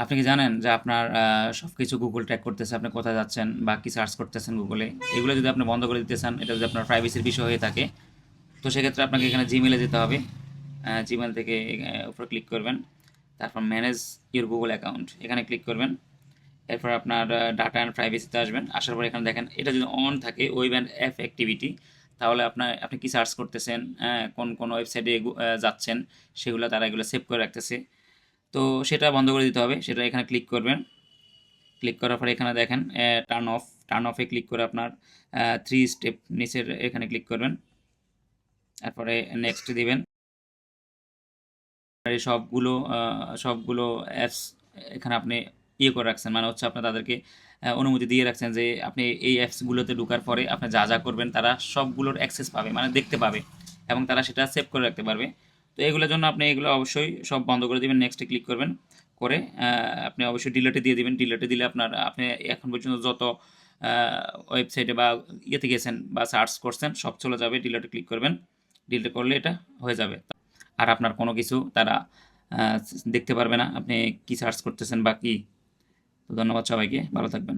আপনি কি জানেন যে আপনার সব কিছু গুগল ট্র্যাক করতেছে আপনি কোথায় যাচ্ছেন বা কি সার্চ করতেছেন গুগলে এগুলো যদি আপনি বন্ধ করে দিতে চান এটা যদি আপনার প্রাইভেসির বিষয় হয়ে থাকে তো সেক্ষেত্রে আপনাকে এখানে জিমেলে যেতে হবে। জিমেল থেকে উপরে ক্লিক করবেন। তারপর ম্যানেজ ইউর গুগল অ্যাকাউন্ট এখানে ক্লিক করবেন। এরপর আপনার ডাটা অ্যান্ড প্রাইভেসিতে আসবেন। আসার পর এখানে দেখেন এটা যদি অন থাকে ওয়েব অ্যান্ড অ্যাপ অ্যাক্টিভিটি তাহলে আপনার আপনি কী সার্চ করতেছেন হ্যাঁ, কোন কোন ওয়েবসাইটে যাচ্ছেন সেগুলো তারা এগুলো সেভ করে রাখতেছে। তো সেটা বন্ধ করে দিতে হবে, সেটা এখানে ক্লিক করবেন। ক্লিক করার পরে এখানে দেখেন টার্ন অফ টার্ন অফে ক্লিক করে আপনার থ্রি স্টেপ নিচের এখানে ক্লিক করবেন। তারপরে নেক্সট দিবেন। সবগুলো সবগুলো অ্যাপস এখানে আপনি ইয়ে করে রাখছেন মানে হচ্ছে আপনি তাদেরকে অনুমতি দিয়ে রাখছেন যে আপনি এই অ্যাপসগুলোতে ঢোকার পরে আপনি যা যা করবেন তারা সবগুলোর অ্যাক্সেস পাবে মানে দেখতে পাবে এবং তারা সেটা সেভ করে রাখতে পারবে। তো এগুলোর জন্য আপনি এগুলো অবশ্যই সব বন্ধ করে দিবেন। নেক্সটে ক্লিক করবেন। করে আপনি অবশ্যই ডিলেটে দিয়ে দিবেন। ডিলেটে দিলে আপনার, আপনি এখন পর্যন্ত যত ওয়েবসাইটে বা ইয়েতে গেছেন বা সার্চ করছেন, সব চলে যাবে। ডিলেটে ক্লিক করবেন। ডিলেট করলে এটা হয়ে যাবে। আর আপনার কোনো কিছু তারা দেখতে পারবে না আপনি কি সার্চ করতেছেন বা কি। তো ধন্যবাদ সবাইকে। ভালো থাকবেন।